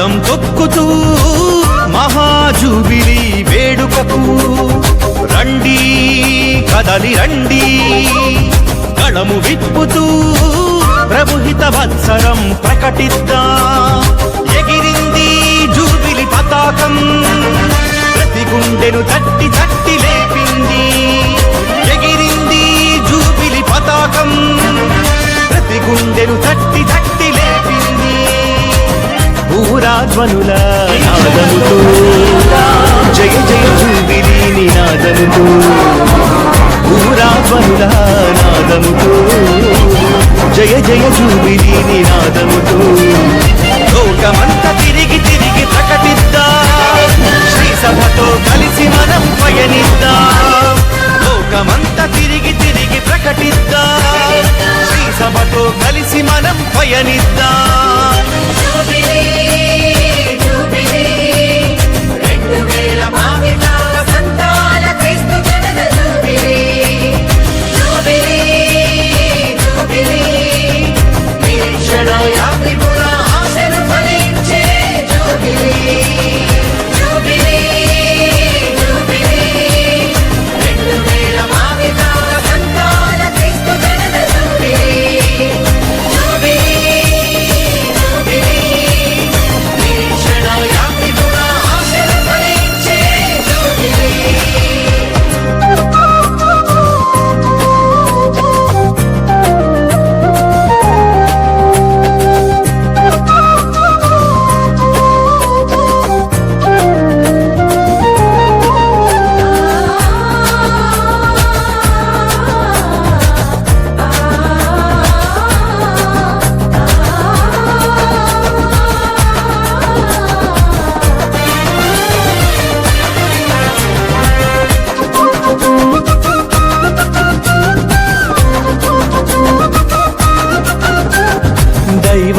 రథం తొక్కుతూ మహాజూబిలి వేడుకకు రండి కదలి రండి. కళము విప్పుతూ ప్రభుహిత వత్సరం ప్రకటిద్దా. ఎగిరింది జూబిలి పతాకం ప్రతి గుండెను తట్టి తట్టి లేపింది. ఎగిరింది జూబిలి పతాకం ప్రతి గుండెను తట్టి తట్టి లేపింది ఊరాధ్వనుల నాదముతో. జయ జయ జూబిలి నినాదముతో. ఊరాధ్వనుల నాదముతో. జయ జయ జూబిలి నినాదముతో. లోకమంత తిరిగి తిరిగి ప్రకటిద్దా. శ్రీ సభతో కలిసి మనం పయనిద్దా. లోకమంత తిరిగి తిరిగి ప్రకటిద్దా. శ్రీ సభతో కలిసి మనం పయనిద్దా.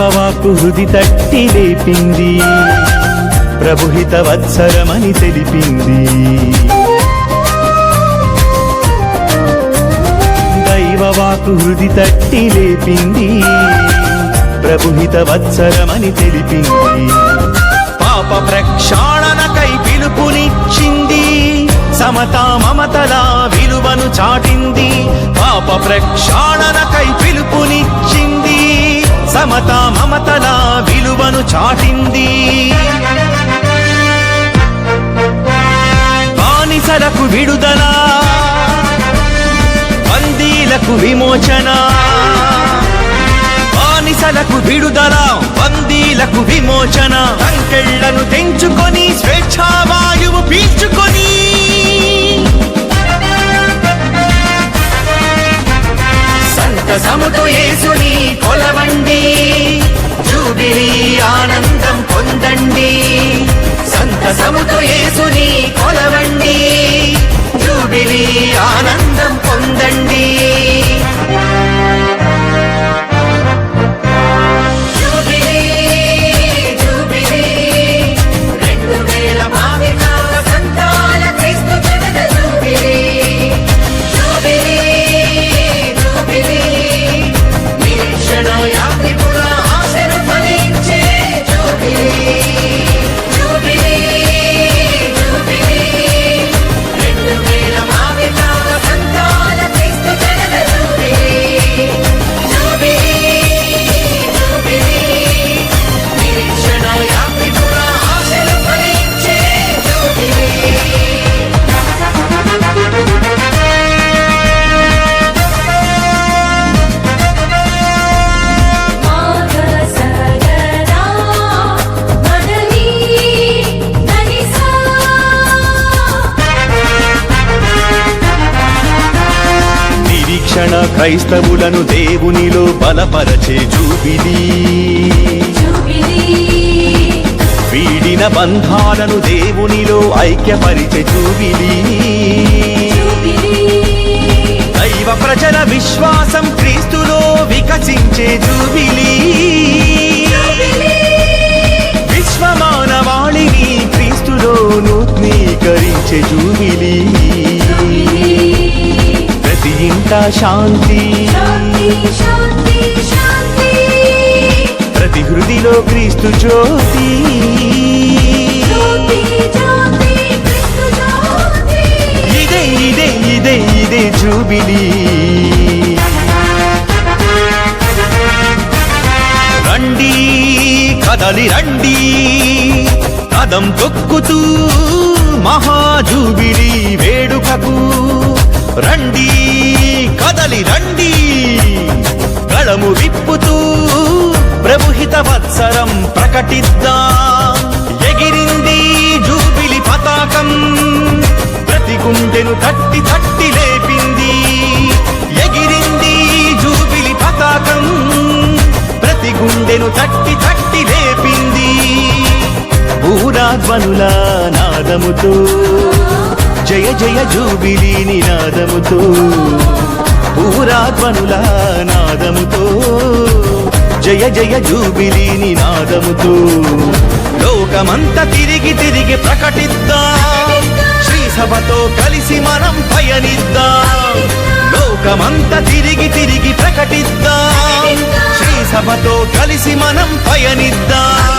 దైవవాకు హృది తట్టి లేపింది. ప్రభుహిత వత్సరమని తెలిపింది. దైవవాకు హృది తట్టి లేపింది. ప్రభుహిత వత్సరమని తెలిపింది. పాప ప్రక్షాళనకై పిలుపునిచ్చింది. సమతా మమతల విలువను చాటింది. పాప ప్రక్షాళనకై పిలుపునిచ్చింది. సమత మమతల విలువను చాటింది. బానిసలకు విడుదల బందీలకు విమోచన. బానిసలకు విడుదల బందీలకు విమోచన. సంకెళ్ళను తెంచుకొని స్వేచ్ఛావాయువు పీల్చుకొని. సంతసముతో పొందండి. జూబిలీ ఆనందం పొందండి. సంతసముతో యేసుని కొలవండి. జూబిలీ ఆనందం పొందండి. రక్షణ క్రైస్తవులను దేవునిలో బలపరచే జూబిలీ వీడిన బంధాలను దేవునిలో ఐక్యపరిచే జూబిలీ జూబిలీ దైవ ప్రజల విశ్వాసం క్రీస్తులో వికసించే జూబిలీ విశ్వమానవాళిని క్రీస్తులో నూత్నీకరించే జూబిలీ ఇంట శాంతి. ప్రతి హృదిలో క్రీస్తు జ్యోతి. ఇదే ఇదే ఇదే ఇదే జూబిలీ. రండి కదలి రండి. కదం తొక్కుతూ మహాజూబిలీ వేడుకకు. రండి గళము విప్పుతూ ప్రభుహిత వత్సరం ప్రకటిద్దాం. ఎగిరింది జూబిలి పతాకం ప్రతి గుండెను తట్టి తట్టి లేపింది. ఎగిరింది జూబిలి పతాకం ప్రతి గుండెను తట్టి తట్టి లేపింది. ఊరాధ్వనుల నాదముతో జయ జయ జూబిలి నినాదముతో. ఊరాధ్వనుల నాదముతో. జయ జయ జూబిలి నినాదముతో లోకమంత తిరిగి తిరిగి ప్రకటిద్దాం. శ్రీ సభతో కలిసి మనం పయనిద్దాం. లోకమంత తిరిగి తిరిగి ప్రకటిద్దాం. శ్రీ సభతో కలిసి మనం పయనిద్దాం.